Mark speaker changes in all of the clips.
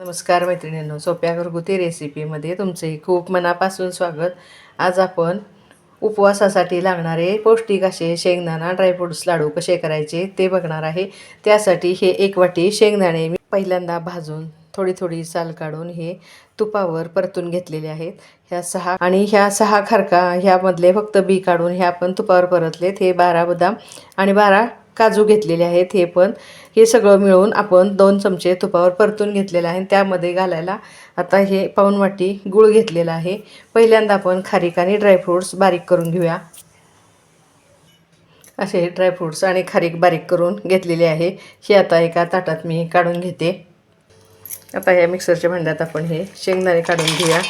Speaker 1: नमस्कार मैत्रिणींनो सोप्या घरगुती रेसिपीमध्ये तुमचे खूप मनापासून स्वागत. आज आपण उपवासासाठी लागणारे पौष्टिक असे शेंगदाणा ड्रायफ्रुट्स लाडू कसे करायचे ते बघणार आहे. त्यासाठी हे एक वाटी शेंगदाणे मी पहिल्यांदा भाजून थोडी थोडी साल काढून हे तुपावर परतून घेतलेले आहेत. ह्या सहा आणि ह्या सहा खारका ह्यामधले फक्त बी काढून ह्या आपण तुपावर परतलेत. हे बारा बदाम आणि बारा काजू घेतलेले आहेत हे पण. हे सगळं मिळून आपण दोन चमचे तुपावर परतून घेतलेलं आहे त्यामध्ये घालायला आता हे पाऊण वाटी गूळ घेतलेला आहे. पहिल्यांदा आपण खारीक आणि ड्रायफ्रूट्स बारीक करून घेऊया. असे ड्रायफ्रूट्स आणि खारीक बारीक करून घेतलेले आहे. हे आता एका ताटात मी काढून घेते. आता ह्या मिक्सरच्या भांड्यात आपण हे शेंगदाणे काढून घेऊया.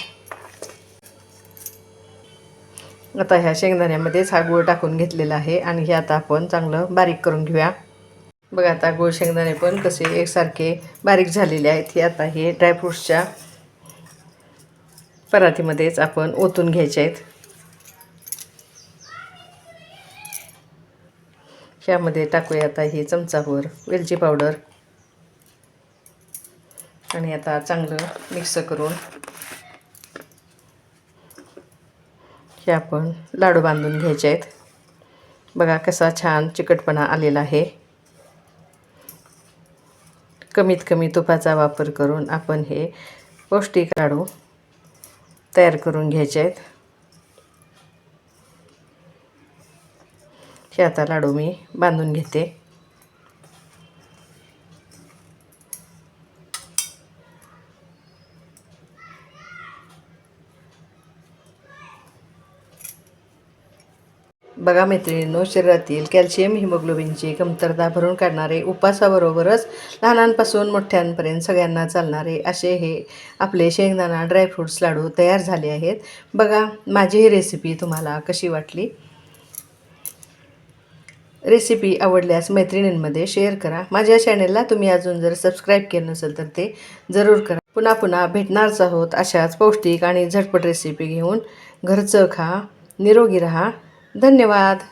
Speaker 1: आता ह्या शेंगदाण्यामध्येच हा गूळ टाकून घेतलेला आहे आणि हे आता आपण चांगलं बारीक करून घेऊया. बघा आता गूळ शेंगदाणे पण कसे एकसारखे बारीक झालेले आहेत. हे आता हे ड्रायफ्रूट्सच्या परातीमध्येच आपण ओतून घ्यायचे आहेत. ह्यामध्ये टाकूया आता हे चमचावर वेलची पावडर आणि आता चांगलं मिक्स करून हे आपण लाडू बांधून घ्यायचे आहेत. बघा कसा छान चिकटपणा आलेला आहे. कमीत कमी तुपाचा वापर करून आपण हे पौष्टिक लाडू तयार करून घ्यायचे आहेत. हे आता लाडू मी बांधून घेते. बघा मैत्रिणींनो शरीरातील कॅल्शियम हिमोग्लोबिनची कमतरता भरून काढणारे उपासाबरोबरच लहानांपासून मोठ्यांपर्यंत सगळ्यांना चालणारे असे हे आपले शेंगदाणा ड्रायफ्रूट्स लाडू तयार झाले आहेत. बघा माझी ही रेसिपी तुम्हाला कशी वाटली? रेसिपी आवडल्यास मैत्रिणींमध्ये शेअर करा. माझ्या चॅनेलला तुम्ही अजून जर सबस्क्राईब केलं नसेल तर ते जरूर करा. पुन्हा पुन्हा भेटणारच आहोत अशाच पौष्टिक आणि झटपट रेसिपी घेऊन. घरचं खा निरोगी रहा. धन्यवाद.